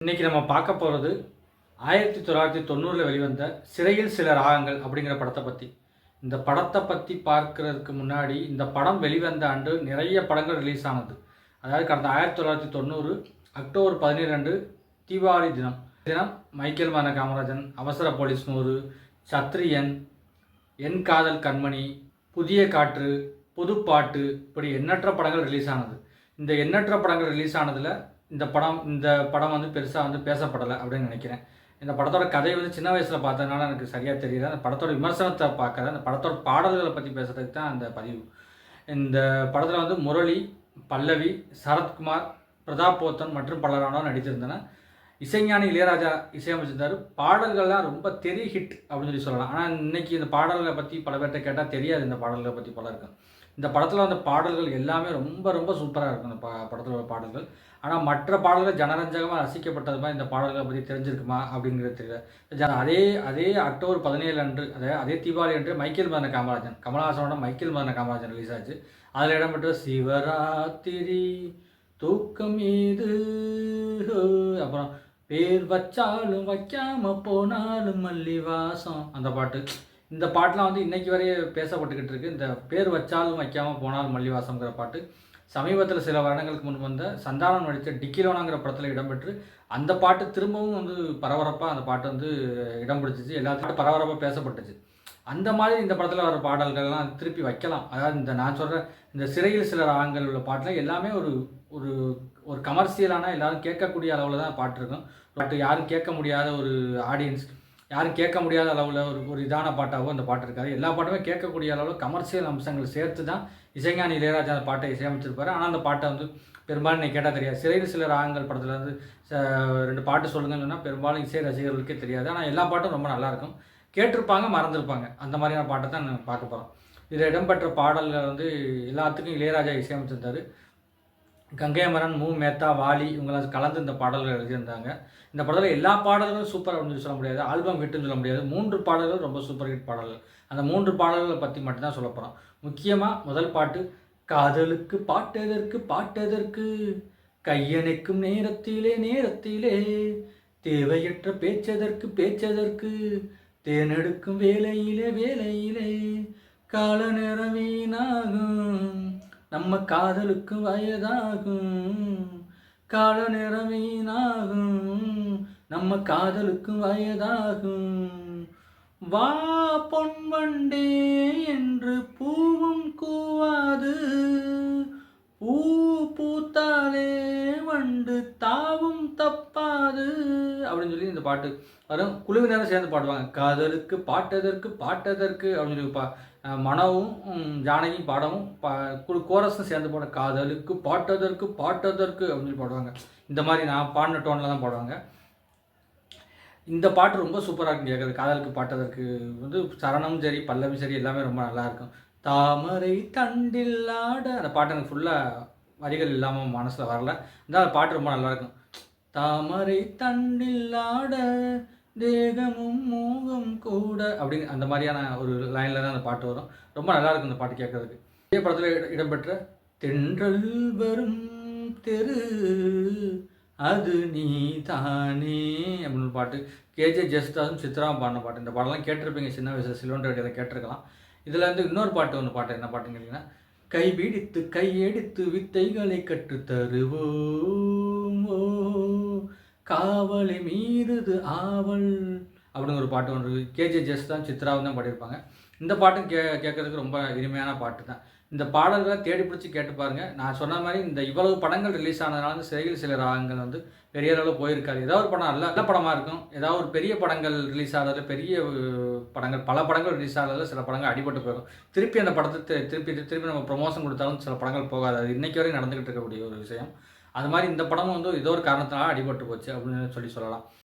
இன்னைக்கு நம்ம பார்க்க போகிறது ஆயிரத்தி தொள்ளாயிரத்தி தொண்ணூறில் வெளிவந்த சிறையில் சில ராகங்கள் அப்படிங்கிற படத்தை பற்றி இந்த படத்தை பற்றி பார்க்கறதுக்கு முன்னாடி இந்த படம் வெளிவந்த ஆண்டு நிறைய படங்கள் ரிலீஸ் ஆனது. அதாவது கடந்த ஆயிரத்தி தொள்ளாயிரத்தி தொண்ணூறு அக்டோபர் பதினிரெண்டு தீபாவளி தினம். தினம் மைக்கேல் மன காமராஜன் அவசர போலீஸ் நூறு சத்ரியன் என் காதல் கண்மணி புதிய காற்று புதுப்பாட்டு இப்படி எண்ணற்ற படங்கள் ரிலீஸ் ஆனது. இந்த எண்ணற்ற படங்கள் ரிலீஸ் ஆனதில் இந்த படம் இந்த படம் வந்து பெருசாக வந்து பேசப்படலை அப்படின்னு நினைக்கிறேன். இந்த படத்தோட கதை வந்து சின்ன வயசில் பார்த்ததுனால எனக்கு சரியாக தெரியல. அந்த படத்தோட விமர்சனத்தை பார்க்கல அந்த படத்தோட பாடல்களை பற்றி பேசுறதுக்கு தான் அந்த பதிவு. இந்த படத்தில் வந்து முரளி பல்லவி சரத்குமார் பிரதாப் போத்தன் மற்றும் பலரானோர் நடித்திருந்தனர். இசைஞானி இளையராஜா இசையமைச்சிருந்தார். பாடல்கள்லாம் ரொம்ப தெரிய ஹிட் அப்படின்னு சொல்லி சொல்லலாம். ஆனால் இன்னைக்கு இந்த பாடல்களை பற்றி பல பேர்கிட்ட கேட்டால் தெரியாது இந்த பாடல்களை பற்றி பலருக்கும். இந்த படத்தில் வந்த பாடல்கள் எல்லாமே ரொம்ப ரொம்ப சூப்பராக இருக்கும். இந்த ப படத்தில் உள்ள பாடல்கள். ஆனால் மற்ற பாடல்கள் ஜனரஞ்சகமாக ரசிக்கப்பட்டது மாதிரி இந்த பாடல்களை பற்றி தெரிஞ்சிருக்குமா அப்படிங்கிறது தெரியல. அதே அதே அக்டோபர் பதினேழு அன்று அதே அதே தீபாவளி அன்று மைக்கேல் மதன காமராஜன் கமலஹாசனோட மைக்கேல் மதன காமராஜன் ரிலீஸ் ஆச்சு. அதில் இடம்பெற்ற சிவராத்திரி தூக்கம் இது அப்புறம் பேர் வச்சாலும் வைக்காம போனாலும் மல்லி வாசம் அந்த பாட்டு. இந்த பாட்டெலாம் வந்து இன்றைக்கி வரைய பேசப்பட்டுக்கிட்டு இருக்குது இந்த பேர் வச்சாலும் வைக்காமல் போனாலும் மல்லிவாசம்ங்கிற பாட்டு. சமீபத்தில் சில வருடங்களுக்கு முன் வந்த சந்தானம் நடித்த டிக்கிலோனாங்கிற படத்தில் இடம்பெற்று அந்த பாட்டு திரும்பவும் வந்து பரபரப்பாக அந்த பாட்டு வந்து இடம் பிடிச்சிச்சு எல்லாத்துக்கும் பரபரப்பாக பேசப்பட்டுச்சு. அந்த மாதிரி இந்த படத்தில் வர பாடல்கள்லாம் திருப்பி வைக்கலாம். அதாவது இந்த நான் சொல்கிற இந்த சிறையில் சில ராகங்கள் உள்ள பாட்டில் எல்லாமே ஒரு ஒரு ஒரு கமர்ஷியலான எல்லாரும் கேட்கக்கூடிய அளவில் தான் பாட்டு இருக்கும். பட் யாரும் கேட்க முடியாத ஒரு ஆடியன்ஸ் யாரும் கேட்க முடியாத அளவில் ஒரு ஒரு இதான பாட்டாகவும் அந்த பாட்டு இருக்காது. எல்லா பாட்டுமே கேட்கக்கூடிய அளவில் கமர்ஷியல் அம்சங்கள் சேர்த்து தான் இசைஞானி இளையராஜா அந்த பாட்டை இசையமைச்சிருப்பாரு. ஆனால் அந்த பாட்டை வந்து பெரும்பாலும் நீ கேட்டால் தெரியாது. சிறையில் சில ராகங்கள் படத்தில் வந்து ச- ரெண்டு பாட்டு சொல்லுங்கன்னு சொன்னால் பெரும்பாலும் இசை ரசிகர்களுக்கே தெரியாது. ஆனால் எல்லா பாட்டும் ரொம்ப நல்லாயிருக்கும் கேட்டிருப்பாங்க மறந்துருப்பாங்க. அந்த மாதிரியான பாட்டை தான் நான் பார்க்க போகிறோம் இதில் இடம்பெற்ற பாடல்கள் வந்து எல்லாத்துக்கும் இளையராஜா இசையமைச்சிருந்தார். கங்கைமரன் மு மேத்தா வாலி இவங்களாம் கலந்து இந்த பாடல்கள் எழுதியிருந்தாங்க. இந்த படத்தில் எல்லா பாடல்களும் சூப்பர் அப்படின்னு சொல்ல முடியாது. ஆல்பம் ஹிட்னு சொல்ல முடியாது. மூன்று பாடல்கள் ரொம்ப சூப்பர் ஹிட் பாடல்கள். அந்த மூன்று பாடல்களை பற்றி மட்டும்தான் சொல்ல போகிறோம் முக்கியமாக முதல் பாட்டு காதலுக்கு பாட்டெதற்கு பாட்டெதற்கு கையணைக்கும் நேரத்திலே நேரத்திலே தேவையற்ற பேச்சதற்கு பேச்சதற்கு தேனெடுக்கும் வேலையிலே வேலையிலே கால நேரம் வீணாகும் நம்ம காதலுக்கு வயதாகும் கால நேரம் வீணாகும் நம்ம காதலுக்கு வயதாகும். வா பொன்வண்டே என்று பூவும் கூவாது பூ பூத்தாலே வண்டு தாவும் தப்பாது. அப்படின்னு சொல்லி இந்த பாட்டு வரும். குழுவினரும் சேர்ந்து பாடுவாங்க. காதலுக்கு பாட்டதற்கு பாட்டதற்கு அப்படின்னு சொல்லி பா மனவும் மனோவும் பாடமும் ஜானகியும் பாடவும் பா குழு கோரஸும் சேர்ந்து பாட காதலுக்கு பாட்டதற்கு பாட்டதற்கு அப்படின்னு சொல்லி பாடுவாங்க. இந்த மாதிரி நான் பாடின டோனில் தான் பாடுவாங்க. இந்த பாட்டு ரொம்ப சூப்பராக இருக்கும் கேட்குறது. காதலுக்கு பாட்டதற்கு வந்து சரணமும் சரி பல்லவி சரி எல்லாமே ரொம்ப நல்லாயிருக்கும் தாமரை தண்டில்லாட அந்த பாட்டு எனக்கு ஃபுல்லாக வரிகள் இல்லாமல் மனசில் வரல. இந்த அந்த பாட்டு ரொம்ப நல்லா இருக்கும். தாமரை தண்டில்லாட தேகமும் மோகம் கூட. அப்படின்னு அந்த மாதிரியான ஒரு லைனில் தான் அந்த பாட்டு வரும். ரொம்ப நல்லா இருக்கும் அந்த பாட்டு கேட்கறதுக்கு. இதே படத்தில் இடம்பெற்ற தென்றல் வரும் தெரு அது நீ தானே அப்படின்னு பாட்டு. கேஜே ஜெஸ்தாஸும் சித்ராவும் பாடின பாட்டு. இந்த பாடலாம் கேட்டிருப்பீங்க. சின்ன வயசில் சிலோன் ரேடியோவில் கேட்டிருக்கலாம். இதில் வந்து இன்னொரு பாட்டு ஒன்று பாட்டு என்ன பாட்டுன்னு கேட்டிங்கன்னா கைபிடித்து கையெடுத்து வித்தைகளை கற்றுத் தருவோம். காவலை மீறுது ஆவல். அப்படிங்கிற ஒரு பாட்டு ஒன்று கேஜே ஜெஸ் தான் சித்ராவும் தான் பாடியிருப்பாங்க. இந்த பாட்டும் கே கேட்கறதுக்கு ரொம்ப இனிமையான பாட்டு தான். இந்த பாடல்களை தேடி பிடிச்சி கேட்டு பாருங்கள் நான் சொன்ன மாதிரி இந்த இவ்வளவு படங்கள் ரிலீஸ் ஆனதுனால சிறையில் சில ராகங்கள் வந்து பெரிய அளவில் போயிருக்காது. ஏதாவது ஒரு படம் நல்ல நல்ல படமாக இருக்கும். ஏதாவது ஒரு பெரிய படங்கள் ரிலீஸ் ஆகிறதுல பெரிய படங்கள் பல படங்கள் ரிலீஸ் ஆகிறதுல சில படங்கள் அடிபட்டு போயிடும். திருப்பி அந்த படத்தை திருப்பி திருப்பி நம்ம ப்ரொமோஷன் கொடுத்தாலும் சில படங்கள் போகாது. அது இன்றைக்கி வரையும் நடந்துக்கிட்டு இருக்கக்கூடிய ஒரு விஷயம். அது மாதிரி இந்த படமும் வந்து ஏதோ ஒரு காரணத்தினால அடிபட்டு போச்சு அப்படின்னு சொல்லி சொல்லலாம்.